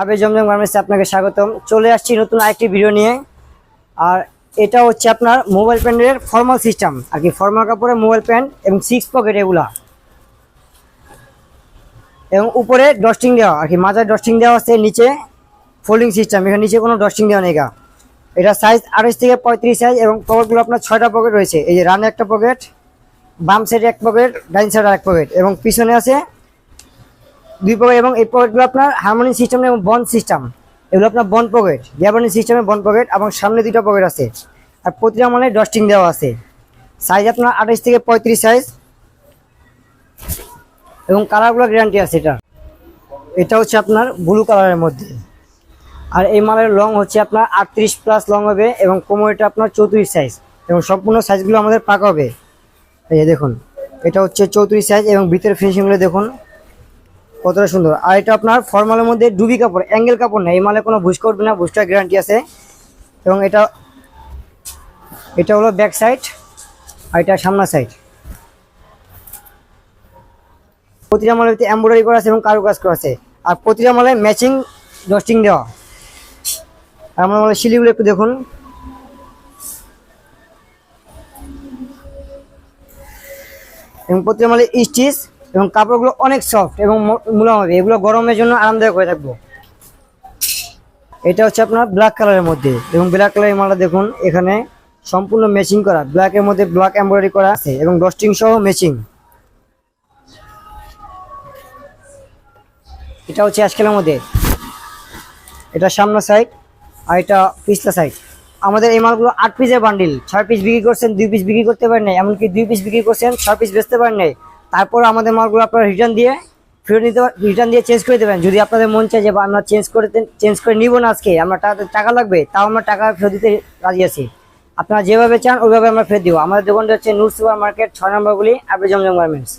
আবে জমজম গার্মেন্টসে আপনাকে স্বাগতম। চলে আসছি নতুন আরেকটি ভিডিও নিয়ে। আর এটা হচ্ছে আপনার মোবাইল প্যান্টের ফর্মাল সিস্টেম আর কি ফর্মাল কাপড়ের মোবাইল প্যান্ট এবং সিক্স পকেট এগুলা। এবং উপরে ডস্টিং দেওয়া, আর কি মাথায় ডস্টিং দেওয়া আছে, নিচে ফোল্ডিং সিস্টেম এখানে নিচে কোনো ডস্টিং দেওয়া নেই গা। এটা সাইজ আড়াইশ থেকে পঁয়ত্রিশ সাইজ এবং পকেটগুলো আপনার ছয়টা পকেট রয়েছে। এই যে রানে একটা পকেট বাম সাইডে এক পকেট ডাইন সাইডে এক পকেট এবং পিছনে আছে দুই পকেট এবং এই পকেটগুলো আপনার হারমোনিয়াম সিস্টেম এবং বন সিস্টেম এগুলো আপনার বন পকেট গ্যাবানি সিস্টেমে বন পকেট এবং সামনে দুইটা পকেট আছে। আর প্রতিটা মানে ডস্টিং দেওয়া আছে। সাইজ আপনার আঠাইশ থেকে পঁয়ত্রিশ সাইজ এবং কালারগুলো গ্যারান্টি আছে এটা। এটা হচ্ছে আপনার ব্লু কালারের মধ্যে। আর এই মালের লং হচ্ছে আপনার আটত্রিশ প্লাস লং হবে এবং কোমরটা আপনার চৌত্রিশ সাইজ এবং সম্পূর্ণ সাইজগুলো আমাদের পাকা হবে। এই দেখুন, এটা হচ্ছে চৌত্রিশ সাইজ এবং ভিতরে ফিনিশিংগুলো দেখুন। কতটা সুন্দর। আর এটা আপনার ফর্মালের মধ্যে ডুবি কাপড়, অ্যাঙ্গেল কাপড় নেই। এই মালে কোনো ভুজ করবে না, ভুজটার গ্যারান্টি আছে। এবং এটা এটা হলো ব্যাক সাইড আর এটা সামনা সাইড প্রতিটা মালের ভিতরে এমব্রয়ডারি করা আছে এবং কারু কাজ করা আছে। আর প্রতিটা মালে ম্যাচিং ডস্টিং দেওয়া। আর আমার মালের শিলিগুলো একটু দেখুন। এবং প্রতিটা মালে স্টিচ এবং কাপড়গুলো অনেক সফট এবং ম- মুলায়ম হবে এগুলো গরমের জন্য আরামদায়ক হয়ে থাকব। এটা হচ্ছে আপনার ব্ল্যাক কালারের মধ্যে। এবং ব্ল্যাক কালারের মালটা দেখুন, এখানে সম্পূর্ণ ম্যাচিং করা। ব্ল্যাকের মধ্যে ব্ল্যাক এমব্রয়ডারি করা আছে এবং ডস্টিং সহ ম্যাচিং এটা হচ্ছে অ্যাশকেলের মধ্যে এটা সামনের সাইড আর এটা পিছলা সাইড আমাদের এই মালগুলো আট পিসের বান্ডিল ছয় পিস বিক্রি করছেন, দুই পিস বিক্রি করতে পারেন এমনকি দুই পিস বিক্রি করছেন, ছয় পিস বেচতে পারেন নাই। তারপর আমাদের মালগুলো আপনারা রিটার্ন দিয়ে ফেরত নিতে রিটার্ন দিয়ে চেঞ্জ করে দেবেন। যদি আপনাদের মন চাই যে বা আমরা চেঞ্জ করে চেঞ্জ করে নিব না আজকে, আমরা টাকা টাকা লাগবে, তাও আমরা টাকা ফেরত দিতে রাজি আছি। আপনারা যেভাবে চান, ওইভাবে আমরা ফেরত দিব। আমাদের দোকানটা হচ্ছে নূর সুপার মার্কেট, ছয় নম্বরগুলি আপনি জমজম গার্মেন্টস